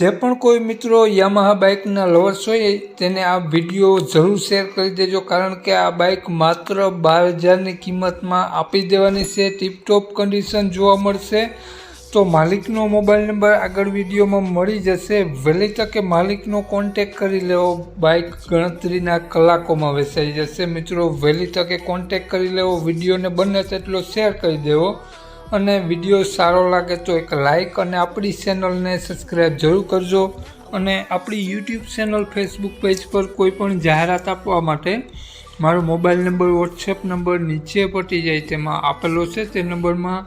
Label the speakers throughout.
Speaker 1: જે પણ કોઈ મિત્રો યામાહા બાઇકના લવર્સ હોય, તેને આ વીડિયો જરૂર શેર કરી દેજો, કારણ કે આ બાઇક માત્ર બાર હજારની કિંમતમાં આપી દેવાની છે. ટીપટોપ કન્ડિશન જોવા મળશે. તો માલિકનો મોબાઈલ નંબર આગળ વિડીયોમાં મળી જશે. વહેલી તકે માલિકનો કોન્ટેક કરી લેવો. બાઇક ગણતરીના કલાકોમાં વેચાઈ જશે. મિત્રો, વહેલી તકે કોન્ટેક કરી લેવો. વિડીયોને બને તેટલો શેર કરી દેવો. અને વીડિયો સારો લાગે તો એક લાઇક અને આપણી ચેનલને સબસ્ક્રાઈબ જરૂર કરજો અને આપણી યુટ્યુબ ચેનલ ફેસબુક પેજ પર કોઈ પણ જાહેરાત આપવા માટે મારો મોબાઈલ નંબર, વોટ્સએપ નંબર નીચે પટી જાય તેમાં આપેલો છે. તે નંબરમાં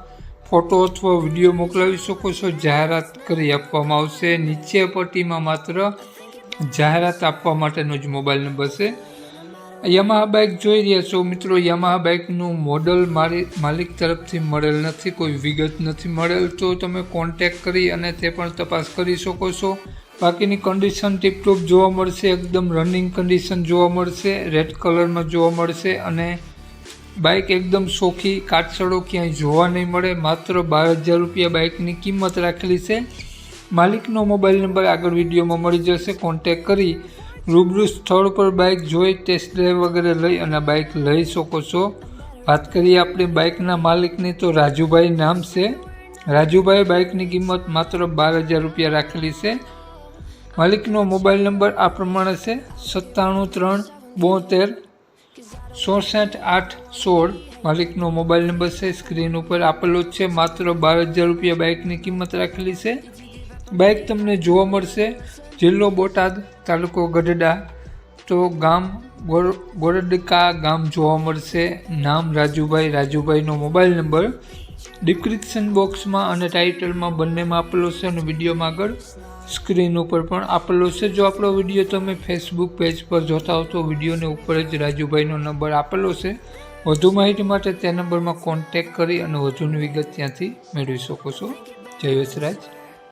Speaker 1: ફોટો અથવા વીડિયો મોકલાવી શકો છો. જાહેરાત કરી આપવામાં આવશે. નીચે પટ્ટીમાં માત્ર જાહેરાત આપવા માટેનો જ મોબાઈલ નંબર છે. યામાહા બાઇક જોઈ રહ્યા છો મિત્રો. યમાહા બાઇકનું મોડલ મારી માલિક તરફથી મળેલ નથી, કોઈ વિગત નથી મળેલ. તો તમે કોન્ટેક કરી અને તે પણ તપાસ કરી શકો છો. બાકીની કન્ડિશન ટીપટોપ જોવા મળશે, એકદમ રનિંગ કન્ડિશન જોવા મળશે રેડ કલરમાં જોવા મળશે અને બાઇક એકદમ સોખી કાટસડો ક્યાંય જોવા નહીં મળે. માત્ર બાર હજાર રૂપિયા બાઇકની કિંમત રાખેલી છે. માલિકનો મોબાઈલ નંબર આગળ વિડીયોમાં મળી જશે. કોન્ટેક કરી રૂબરૂ સ્થળ પર બાઇક જોઈ ટેસ્ટ ડ્રાઈવ વગેરે લઈ અને બાઇક લઈ શકો છો. વાત કરીએ આપણી બાઇકના માલિકની તો રાજુભાઈ નામ છે. રાજુભાઈ બાઇકની કિંમત માત્ર બાર હજાર રૂપિયા રાખેલી છે. માલિકનો મોબાઈલ નંબર આ પ્રમાણે છે. સત્તાણું ત્રણ બોતેર ચોસઠ આઠ સોળ. માલિકનો મોબાઈલ નંબર છે. સ્ક્રીન ઉપર આપેલો જ છે. માત્ર બાર હજાર રૂપિયા બાઇકની કિંમત રાખેલી છે. બાઇક તમને જોવા મળશે. જિલ્લો બોટાદ તાલુકો ગઢડા તો ગામ ગોર, ગોરડકા ગામ જોવા મળશે. નામ રાજુભાઈ. રાજુભાઈનો મોબાઈલ નંબર ડિસ્ક્રિપ્શન બોક્સમાં અને ટાઇટલમાં બંનેમાં આપેલો છે અને વિડીયોમાં આગળ સ્ક્રીન ઉપર પણ આપેલો છે. જો આપણો વીડિયો તમે ફેસબુક પેજ પર જોતા હો તો વિડીયોને ઉપર જ રાજુભાઈનો નંબર આપેલો છે. વધુ માહિતી માટે તે નંબરમાં કોન્ટેક કરી અને વધુની વિગત ત્યાંથી મેળવી શકો છો. જય વસરાજ